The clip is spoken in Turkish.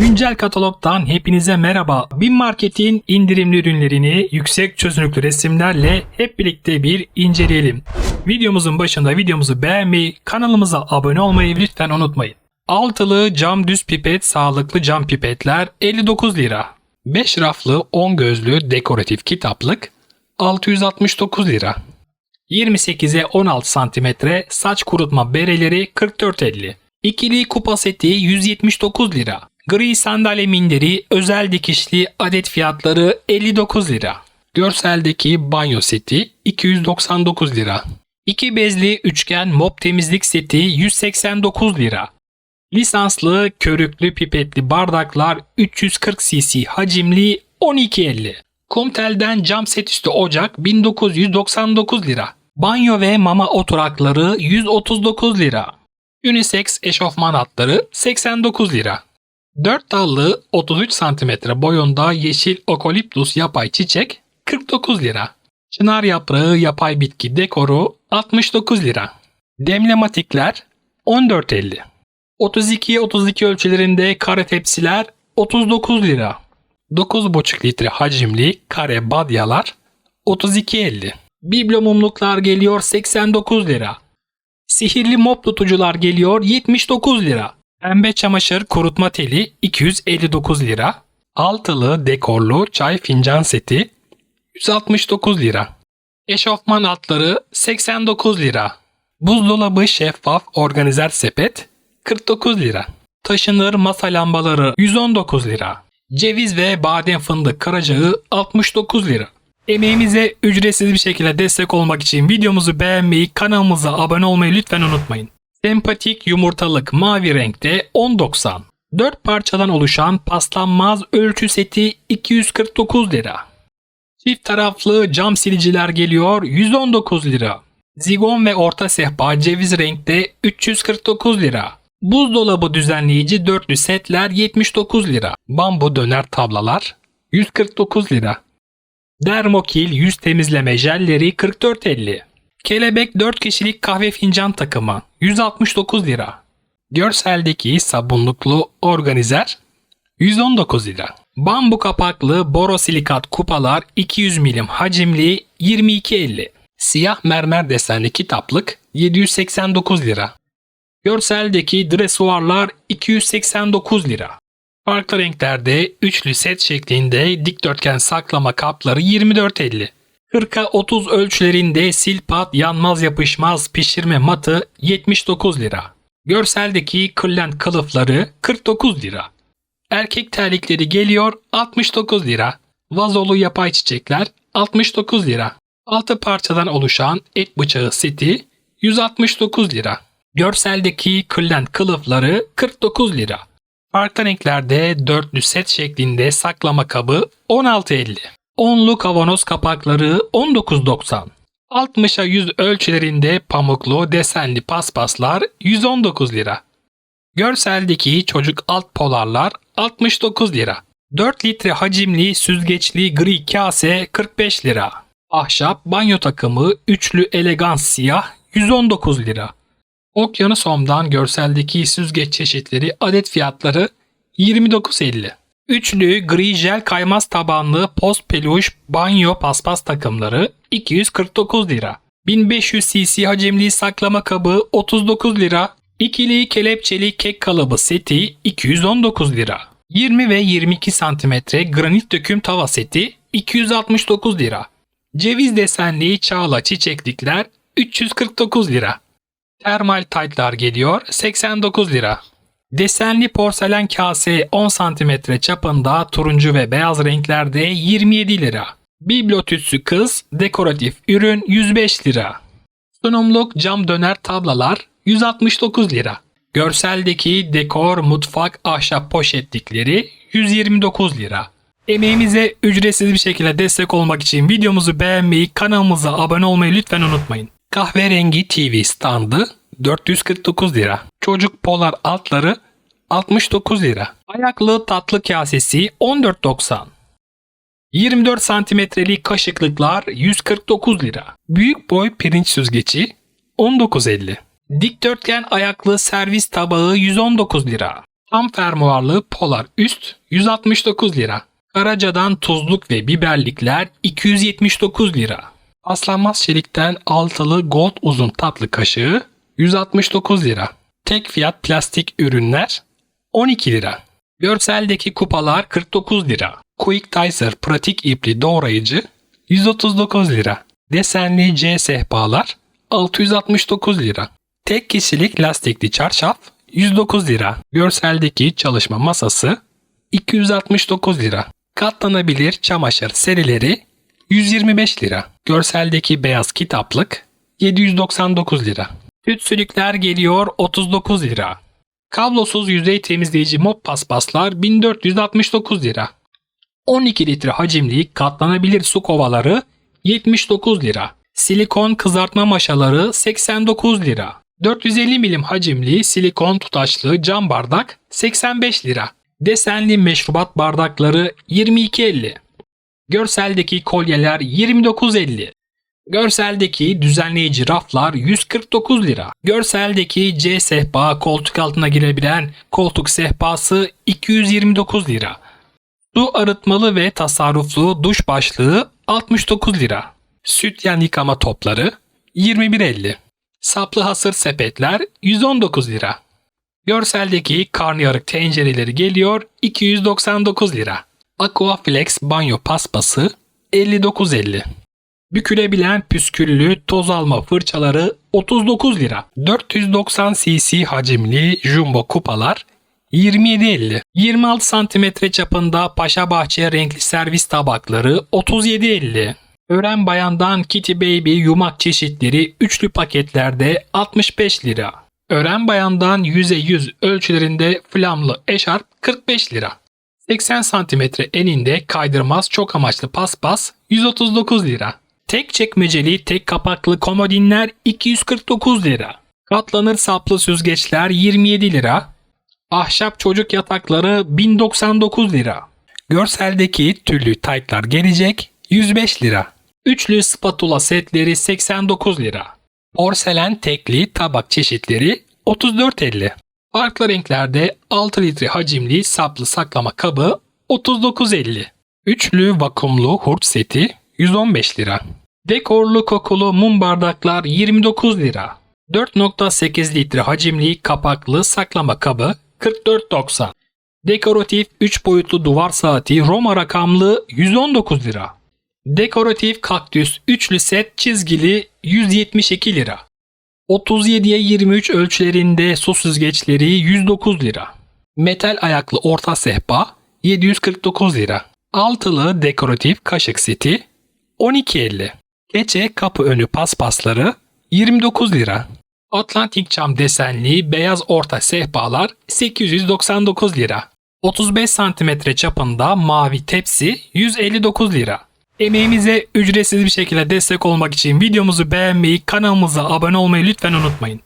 Güncel katalogdan hepinize merhaba. Bin Market'in indirimli ürünlerini yüksek çözünürlüklü resimlerle hep birlikte bir inceleyelim. Videomuzun başında videomuzu beğenmeyi, kanalımıza abone olmayı lütfen unutmayın. Altılı cam düz pipet sağlıklı cam pipetler 59 lira. 5 raflı 10 gözlü dekoratif kitaplık 669 lira. 28'e 16 santimetre saç kurutma bereleri 44.50. İkili kupa seti 179 lira. Gri sandalye minderi özel dikişli adet fiyatları 59 lira. Görseldeki banyo seti 299 lira. İki bezli üçgen mop temizlik seti 189 lira. Lisanslı körüklü pipetli bardaklar 340 cc hacimli 12.50. Kumtel'den cam set üstü ocak 1999 lira. Banyo ve mama oturakları 139 lira. Unisex eşofman hatları 89 lira. 4 dallı 33 cm boyunda yeşil okoliptus yapay çiçek 49 lira. Çınar yaprağı yapay bitki dekoru 69 lira. Demlematikler 14.50. 32'ye 32 ölçülerinde kare tepsiler 39 lira. 9,5 litre hacimli kare badyalar 32.50. Biblo mumluklar geliyor 89 lira. Sihirli mop tutucular geliyor 79 lira. Pembe çamaşır kurutma teli 259 lira. Altılı dekorlu çay fincan seti 169 lira. Eşofman altları 89 lira. Buzdolabı şeffaf organizer sepet 49 lira. Taşınır masa lambaları 119 lira. Ceviz ve badem fındık karacağı 69 lira. Emeğimize ücretsiz bir şekilde destek olmak için videomuzu beğenmeyi, kanalımıza abone olmayı lütfen unutmayın. Sempatik yumurtalık mavi renkte 10.90. 4 parçadan oluşan paslanmaz ölçü seti 249 lira. Çift taraflı cam siliciler geliyor 119 lira. Zigon ve orta sehpa ceviz renkte 349 lira. Buzdolabı düzenleyici dörtlü setler 79 lira. Bambu döner tablalar 149 lira. Dermokil yüz temizleme jelleri 44.50. Kelebek 4 kişilik kahve fincan takımı 169 lira. Görseldeki sabunluklu organizer 119 lira. Bambu kapaklı borosilikat kupalar 200 milim hacimli 22.50. Siyah mermer desenli kitaplık 789 lira. Görseldeki dresuarlar 289 lira. Farklı renklerde üçlü set şeklinde dikdörtgen saklama kapları 24.50. 40'a 30 ölçülerinde silpat yanmaz yapışmaz pişirme matı 79 lira. Görseldeki kırlent kılıfları 49 lira. Erkek terlikleri geliyor 69 lira. Vazolu yapay çiçekler 69 lira. 6 parçadan oluşan et bıçağı seti 169 lira. Görseldeki kırlent kılıfları 49 lira. Farklı renklerde dörtlü set şeklinde saklama kabı 16.50. Onlu kavanoz kapakları 19.90. 60'a 100 ölçülerinde pamuklu desenli paspaslar 119 lira. Görseldeki çocuk alt polarlar 69 lira. 4 litre hacimli süzgeçli gri kase 45 lira. Ahşap banyo takımı üçlü elegans siyah 119 lira. Okyanus Home'dan görseldeki süzgeç çeşitleri adet fiyatları 29.50. Üçlü gri jel kaymaz tabanlı post peluş banyo paspas takımları 249 lira. 1500 cc hacimli saklama kabı 39 lira. İkili kelepçeli kek kalıbı seti 219 lira. 20 ve 22 cm granit döküm tava seti 269 lira. Ceviz desenli çağla çiçeklikler 349 lira. Termal taytlar geliyor 89 lira. Desenli porselen kase 10 cm çapında turuncu ve beyaz renklerde 27 lira. Biblo kız dekoratif ürün 105 lira. Sunumluk cam döner tablalar 169 lira. Görseldeki dekor mutfak ahşap poşetlikleri 129 lira. Emeğimize ücretsiz bir şekilde destek olmak için videomuzu beğenmeyi, kanalımıza abone olmayı lütfen unutmayın. Kahverengi TV standı 449 lira. Çocuk polar altları 69 lira. Ayaklı tatlı kasesi 14.90. 24 santimetrelik kaşıklıklar 149 lira. Büyük boy pirinç süzgeci 19.50. Dikdörtgen ayaklı servis tabağı 119 lira. Tam fermuarlı polar üst 169 lira. Karaca'dan tuzluk ve biberlikler 279 lira. Paslanmaz çelikten altılı gold uzun tatlı kaşığı 169 lira. Tek fiyat plastik ürünler 12 lira. Görseldeki kupalar 49 lira. Quick Dicer pratik ipli doğrayıcı 139 lira. Desenli C sehpalar 669 lira. Tek kişilik lastikli çarşaf 109 lira. Görseldeki çalışma masası 269 lira. Katlanabilir çamaşır serileri 125 lira. Görseldeki beyaz kitaplık 799 lira. Tütsülükler geliyor 39 lira. Kablosuz yüzey temizleyici mop paspaslar 1469 lira. 12 litre hacimli katlanabilir su kovaları 79 lira. Silikon kızartma maşaları 89 lira. 450 milim hacimli silikon tutaçlı cam bardak 85 lira. Desenli meşrubat bardakları 22.50. Görseldeki kolyeler 29.50. Görseldeki düzenleyici raflar 149 lira. Görseldeki C sehpa koltuk altına girebilen koltuk sehpası 229 lira. Su arıtmalı ve tasarruflu duş başlığı 69 lira. Sütyen yıkama topları 21.50. Saplı hasır sepetler 119 lira. Görseldeki karnıyarık tencereleri geliyor 299 lira. Aquaflex banyo paspası 59.50. Bükülebilen püsküllü toz alma fırçaları 39 lira. 490 cc hacimli jumbo kupalar 27.50. 26 santimetre çapında Paşa Bahçe renkli servis tabakları 37.50. Ören Bayan'dan Kitty Baby yumak çeşitleri üçlü paketlerde 65 lira. Ören Bayan'dan 100'e 100 ölçülerinde flamlı eşarp 45 lira. 80 santimetre eninde kaydırmaz çok amaçlı paspas 139 lira. Tek çekmeceli tek kapaklı komodinler 249 lira. Katlanır saplı süzgeçler 27 lira. Ahşap çocuk yatakları 1099 lira. Görseldeki tüllü taytlar gelecek 105 lira. Üçlü spatula setleri 89 lira. Porselen tekli tabak çeşitleri 34.50. Farklı renklerde 6 litre hacimli saplı saklama kabı 39.50. Üçlü vakumlu hurç seti 115 lira. Dekorlu kokulu mum bardaklar 29 lira. 4.8 litre hacimli kapaklı saklama kabı 44.90. Dekoratif 3 boyutlu duvar saati Roma rakamlı 119 lira. Dekoratif kaktüs üçlü set çizgili 172 lira. 37'ye 23 ölçülerinde su süzgeçleri 109 lira. Metal ayaklı orta sehpa 749 lira. Altılı dekoratif kaşık seti 12.50. Keçe kapı önü paspasları 29 lira. Atlantik cam desenli beyaz orta sehpalar 899 lira. 35 santimetre çapında mavi tepsi 159 lira. Emeğimize ücretsiz bir şekilde destek olmak için videomuzu beğenmeyi, kanalımıza abone olmayı lütfen unutmayın.